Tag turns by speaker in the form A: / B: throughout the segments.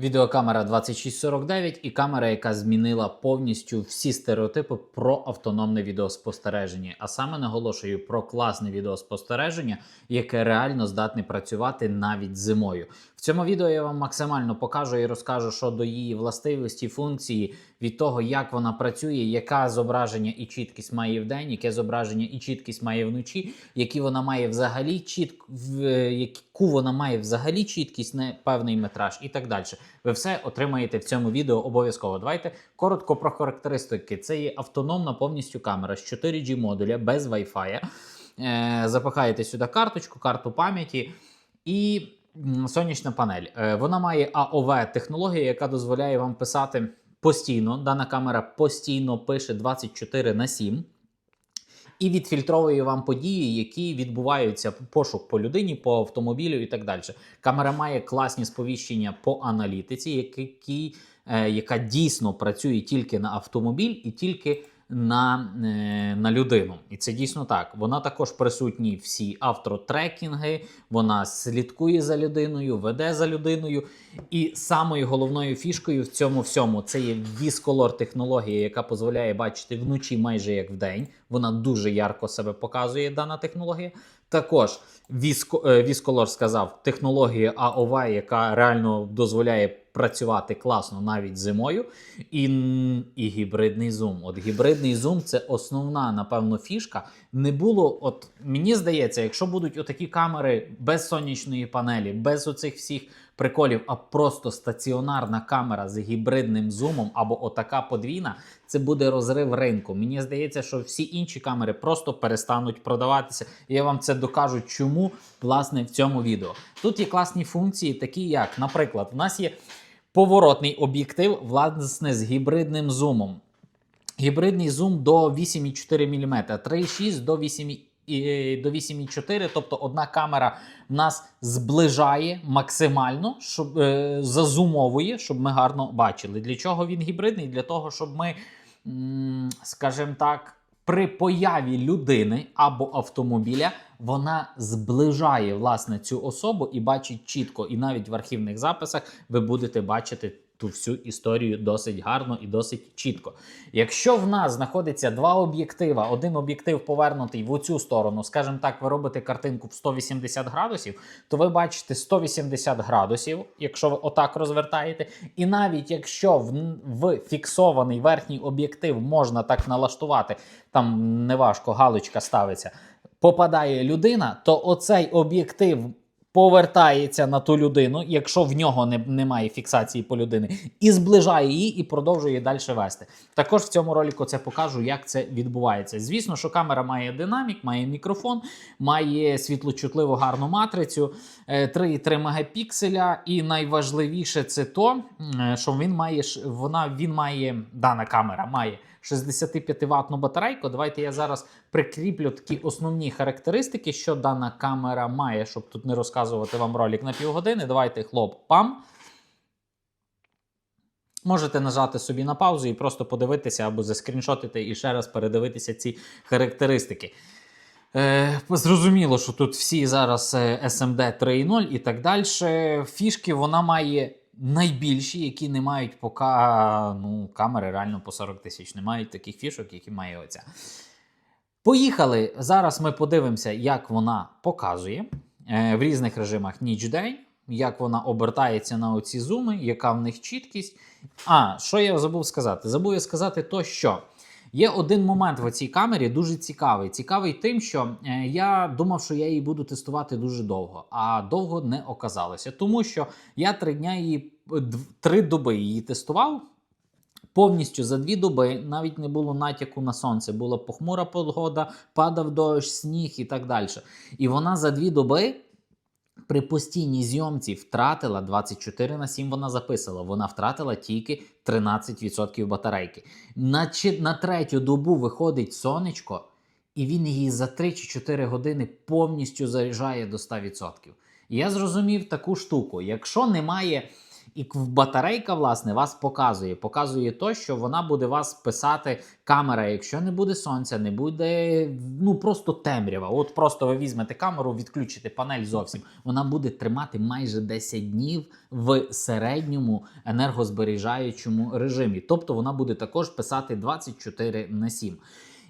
A: Відеокамера 2649 і камера, яка змінила повністю всі стереотипи про автономне відеоспостереження. А саме наголошую про класне відеоспостереження, яке реально здатне працювати навіть зимою. В цьому відео я вам максимально покажу і розкажу щодо її властивості, функції, від того, як вона працює, яка зображення і чіткість має вдень, яке зображення і чіткість має вночі, які вона має взагалі чітк, в, е, яку вона має взагалі чіткість на певний метраж і так далі. Ви все отримаєте в цьому відео обов'язково. Давайте коротко про характеристики. Це є автономна повністю камера з 4G модуля без Wi-Fi. Е, запихаєте сюди карточку, карту пам'яті і сонячна панель. Е, вона має AOV технологію, яка дозволяє вам писати постійно. Дана камера постійно пише 24 на 7 і відфільтровує вам події, які відбуваються пошук по людині, по автомобілю і так далі. Камера має класні сповіщення по аналітиці, які, е, яка дійсно працює тільки на автомобіль і тільки на, е, на людину. І це дійсно так. Вона також присутні всі автотрекінги, вона слідкує за людиною, веде за людиною. І самою головною фішкою в цьому всьому це є вісколор технологія, яка дозволяє бачити вночі майже як вдень. Вона дуже ярко себе показує, дана технологія. Також е, Вісколор сказав технологія Аова, яка реально дозволяє працювати класно навіть зимою. І, і гібридний зум. От гібридний зум це основна, напевно, фішка. Не було, от мені здається, якщо будуть отакі камери без сонячної панелі, без оцих всіх приколів, а просто стаціонарна камера з гібридним зумом або отака подвійна, це буде розрив ринку. Мені здається, що всі інші камери просто перестануть продаватися. І я вам це докажу, чому власне в цьому відео. Тут є класні функції, такі як, наприклад, у нас є поворотний об'єктив, власне, з гібридним зумом. Гібридний зум до 8,4 мм, 3,6 до 8 і- до 8,4, тобто одна камера нас зближає максимально, щоб е, зазумовує, щоб ми гарно бачили. Для чого він гібридний? Для того, щоб ми, скажімо так, при появі людини або автомобіля вона зближає власне цю особу і бачить чітко. І навіть в архівних записах ви будете бачити ту всю історію досить гарно і досить чітко. Якщо в нас знаходиться два об'єктива, один об'єктив повернутий в оцю сторону, скажімо так, ви робите картинку в 180 градусів, то ви бачите 180 градусів, якщо ви отак розвертаєте. І навіть якщо в, в фіксований верхній об'єктив можна так налаштувати, там неважко галочка ставиться, попадає людина, то оцей об'єктив. Повертається на ту людину, якщо в нього не, немає фіксації по людини, і зближає її і продовжує далі вести. Також в цьому ролику це покажу, як це відбувається. Звісно, що камера має динамік, має мікрофон, має світлочутливу гарну матрицю, е, 3,3 мегапікселя. І найважливіше це то, що він має вона він має дана камера має 65 ваттну батарейку. Давайте я зараз прикріплю такі основні характеристики, що дана камера має, щоб тут не розказувати вам ролик на півгодини. Давайте хлоп пам. Можете нажати собі на паузу і просто подивитися або заскріншотити і ще раз передивитися ці характеристики. Е, зрозуміло, що тут всі зараз е, SMD 3.0 і так далі. Фішки вона має найбільші, які не мають поки ну, камери реально по 40 тисяч. Не мають таких фішок, які має оця. Поїхали. Зараз ми подивимося, як вона показує в різних режимах ніч-день, як вона обертається на оці зуми, яка в них чіткість. А, що я забув сказати? Забув я сказати то, що є один момент в цій камері дуже цікавий. Цікавий тим, що е, я думав, що я її буду тестувати дуже довго, а довго не оказалося. Тому що я три дня її три доби її тестував. Повністю за дві доби навіть не було натяку на сонце. Була похмура погода, падав дощ, сніг і так далі. І вона за дві доби при постійній зйомці втратила 24 на 7 вона записала. Вона втратила тільки 13% батарейки. На, на третю добу виходить сонечко, і він її за 3 чи 4 години повністю заряджає до 100%. І я зрозумів таку штуку: якщо немає І батарейка, власне, вас показує. Показує то, що вона буде вас писати камера, якщо не буде сонця, не буде ну просто темрява. От просто ви візьмете камеру, відключите панель зовсім. Вона буде тримати майже 10 днів в середньому енергозберіжаючому режимі. Тобто вона буде також писати 24 на 7.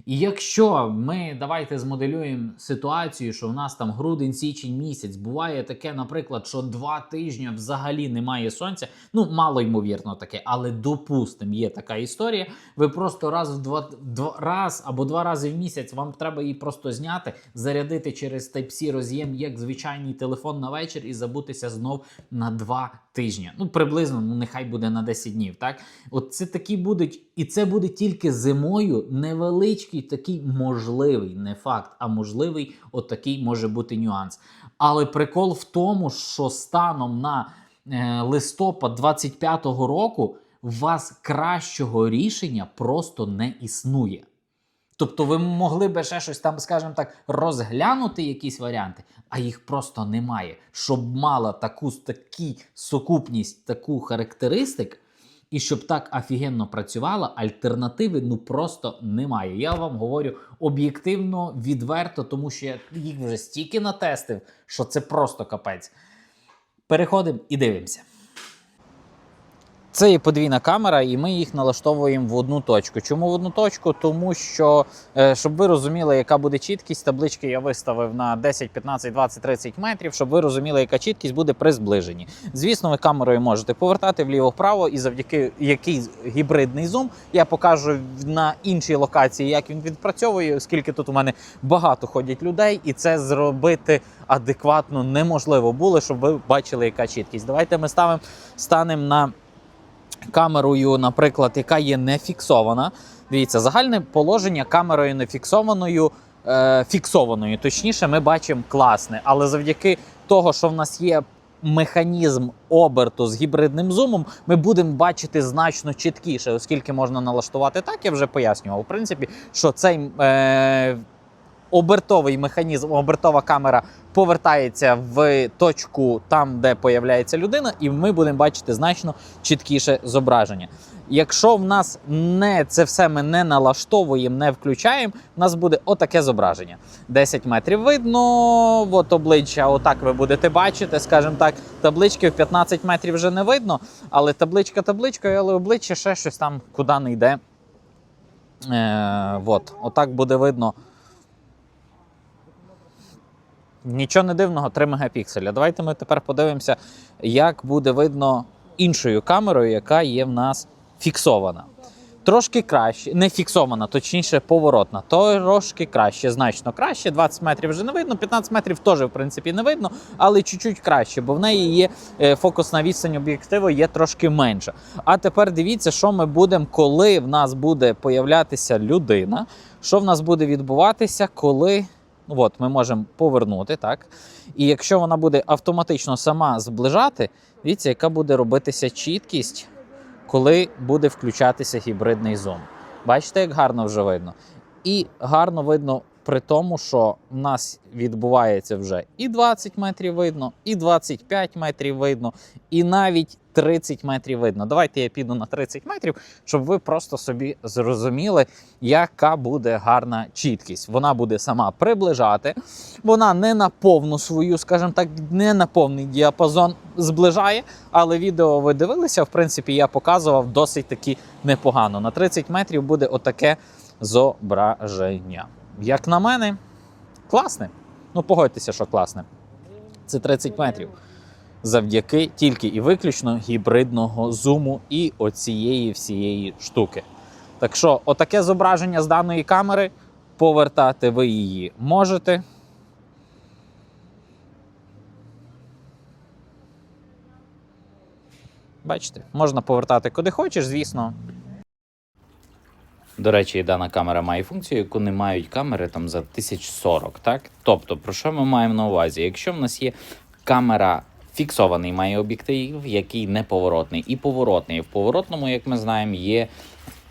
A: І якщо ми давайте змоделюємо ситуацію, що в нас там грудень, січень місяць, буває таке, наприклад, що два тижні взагалі немає сонця. Ну, мало ймовірно таке, але допустимо, є така історія. Ви просто раз в два, два раз або два рази в місяць вам треба її просто зняти, зарядити через Type-C роз'єм як звичайний телефон на вечір і забутися знов на два тижні. Ну, приблизно, ну нехай буде на 10 днів. Так, от це такі будуть, і це буде тільки зимою невеличкий такий можливий, не факт, а можливий отакий може бути нюанс. Але прикол в тому, що станом на е, листопад 25-го року у вас кращого рішення просто не існує. Тобто ви могли би ще щось там, скажімо так, розглянути якісь варіанти, а їх просто немає. Щоб мала таку такі сукупність, таку характеристик, і щоб так офігенно працювала, альтернативи ну просто немає. Я вам говорю об'єктивно, відверто, тому що я їх вже стільки натестив, що це просто капець. Переходимо і дивимося. Це є подвійна камера, і ми їх налаштовуємо в одну точку. Чому в одну точку? Тому що, е, щоб ви розуміли, яка буде чіткість, таблички я виставив на 10, 15, 20, 30 метрів, щоб ви розуміли, яка чіткість буде при зближенні. Звісно, ви камерою можете повертати вліво-вправо, і завдяки який гібридний зум я покажу на іншій локації, як він відпрацьовує, оскільки тут у мене багато ходять людей, і це зробити адекватно неможливо було, щоб ви бачили, яка чіткість. Давайте ми ставимо станемо на камерою, наприклад, яка є не фіксована. Дивіться, загальне положення камерою не фіксованою, е, фіксованою. Точніше, ми бачимо класне, але завдяки того, що в нас є механізм оберту з гібридним зумом, ми будемо бачити значно чіткіше, оскільки можна налаштувати так, я вже пояснював. В принципі, що цей. Е, Обертовий механізм, обертова камера повертається в точку там, де появляється людина, і ми будемо бачити значно чіткіше зображення. Якщо в нас не це все ми не налаштовуємо, не включаємо, у нас буде отаке зображення. 10 метрів видно, от обличчя, отак ви будете бачити. Скажімо так, таблички в 15 метрів вже не видно, але табличка табличкою, але обличчя ще щось там куди не йде. Е, от, отак буде видно. Нічого не дивного, 3 мегапікселя. Давайте ми тепер подивимося, як буде видно іншою камерою, яка є в нас фіксована. Трошки краще, не фіксована, точніше, поворотна. Трошки краще, значно краще. 20 метрів вже не видно, 15 метрів теж, в принципі, не видно, але чуть-чуть краще, бо в неї є е, фокусна відстань об'єктиву є трошки менша. А тепер дивіться, що ми будемо, коли в нас буде появлятися людина, що в нас буде відбуватися, коли. Ну, От, ми можемо повернути, так? І якщо вона буде автоматично сама зближати, дивіться, яка буде робитися чіткість, коли буде включатися гібридний зум. Бачите, як гарно вже видно. І гарно видно при тому, що в нас відбувається вже і 20 метрів видно, і 25 метрів видно, і навіть 30 метрів видно. Давайте я піду на 30 метрів, щоб ви просто собі зрозуміли, яка буде гарна чіткість. Вона буде сама приближати, вона не на повну свою, скажімо так, не на повний діапазон зближає, але відео ви дивилися, в принципі, я показував досить таки непогано. На 30 метрів буде отаке зображення. Як на мене, класне. Ну, погодьтеся, що класне. Це 30 метрів. Завдяки тільки і виключно гібридного зуму і оцієї всієї штуки. Так що, отаке зображення з даної камери, повертати ви її можете. Бачите, можна повертати куди хочеш, звісно. До речі, дана камера має функцію, яку не мають камери там за 1040. Так? Тобто, про що ми маємо на увазі? Якщо в нас є камера фіксований, має об'єктив, який неповоротний, і поворотний. В поворотному, як ми знаємо, є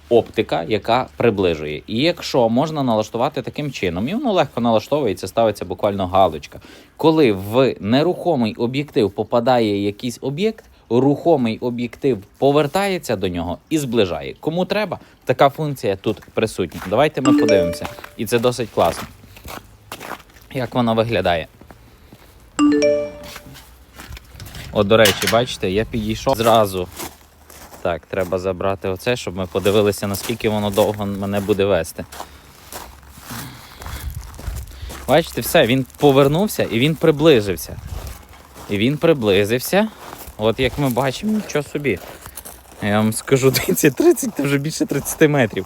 A: оптика, яка приближує. І якщо можна налаштувати таким чином, і воно легко налаштовується, ставиться буквально галочка. Коли в нерухомий об'єктив попадає якийсь об'єкт, рухомий об'єктив повертається до нього і зближає. Кому треба, така функція тут присутня. Давайте ми подивимося. І це досить класно. Як воно виглядає? От, до речі, бачите, я підійшов зразу. Так, треба забрати оце, щоб ми подивилися, наскільки воно довго мене буде вести. Бачите, все, він повернувся і він приблизився. І він приблизився. От як ми бачимо, нічого собі. Я вам скажу, 30-30, це вже більше 30 метрів.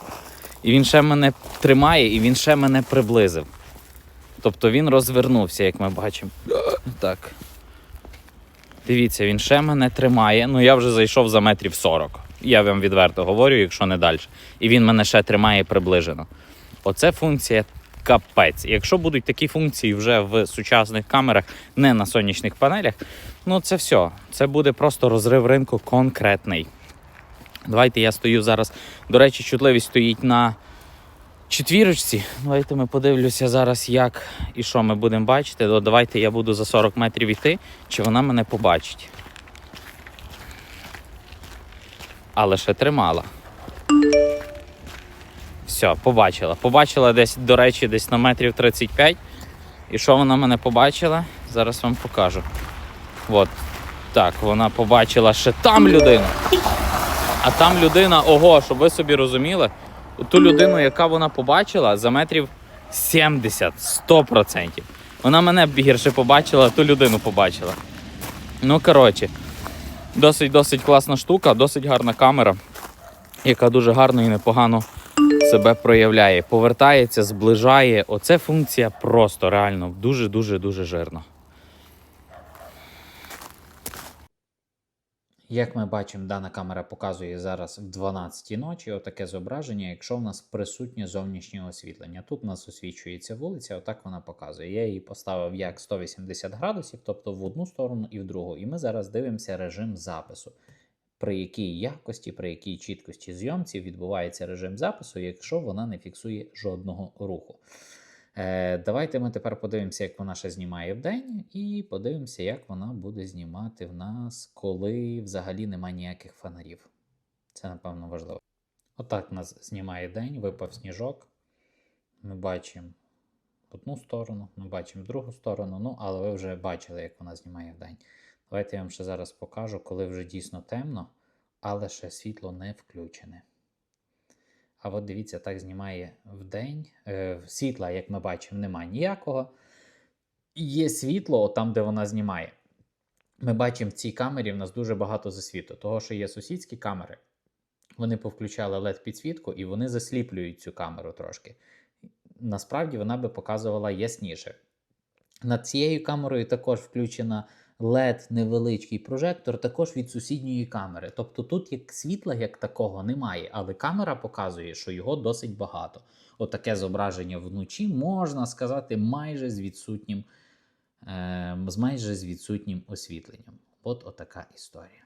A: І він ще мене тримає, і він ще мене приблизив. Тобто він розвернувся, як ми бачимо. Так. Дивіться, він ще мене тримає. Ну я вже зайшов за метрів 40. Я вам відверто говорю, якщо не далі. І він мене ще тримає приближено. Оце функція капець. Якщо будуть такі функції вже в сучасних камерах, не на сонячних панелях, ну це все. Це буде просто розрив ринку конкретний. Давайте я стою зараз. До речі, чутливість стоїть на четвірочці. Давайте ми подивлюся зараз, як і що ми будемо бачити. О, Давайте я буду за 40 метрів йти, чи вона мене побачить. Але ще тримала. Все, побачила. Побачила десь, до речі, десь на метрів 35. І що вона мене побачила? Зараз вам покажу. От. Так, вона побачила ще там людину. А там людина, ого, щоб ви собі розуміли, ту людину, яка вона побачила, за метрів 70, 100%. Вона мене гірше побачила, ту людину побачила. Ну, коротше, досить досить класна штука, досить гарна камера, яка дуже гарно і непогано себе проявляє. Повертається, зближає. Оце функція просто реально дуже-дуже дуже жирна. Як ми бачимо, дана камера показує зараз в 12 ночі отаке зображення, якщо в нас присутнє зовнішнє освітлення. Тут у нас освічується вулиця, отак вона показує. Я її поставив як 180 градусів, тобто в одну сторону і в другу. І ми зараз дивимося режим запису. При якій якості, при якій чіткості зйомці відбувається режим запису, якщо вона не фіксує жодного руху. Е, давайте ми тепер подивимося, як вона ще знімає вдень, і подивимося, як вона буде знімати в нас, коли взагалі немає ніяких фонарів. Це, напевно, важливо. Отак нас знімає день, випав сніжок. Ми бачимо одну сторону, ми бачимо другу сторону, ну, але ви вже бачили, як вона знімає вдень. Давайте я вам ще зараз покажу, коли вже дійсно темно, але ще світло не включене. А от дивіться, так знімає. Е, світла, як ми бачимо, немає ніякого. Є світло там, де вона знімає. Ми бачимо в цій камері в нас дуже багато засвіту, того що є сусідські камери. Вони повключали led підсвітку і вони засліплюють цю камеру трошки. Насправді вона би показувала ясніше. Над цією камерою також включена LED невеличкий прожектор, також від сусідньої камери. Тобто тут як світла як такого немає, але камера показує, що його досить багато. Отаке зображення вночі можна сказати майже з відсутнім, е, з майже з відсутнім освітленням. От отака історія.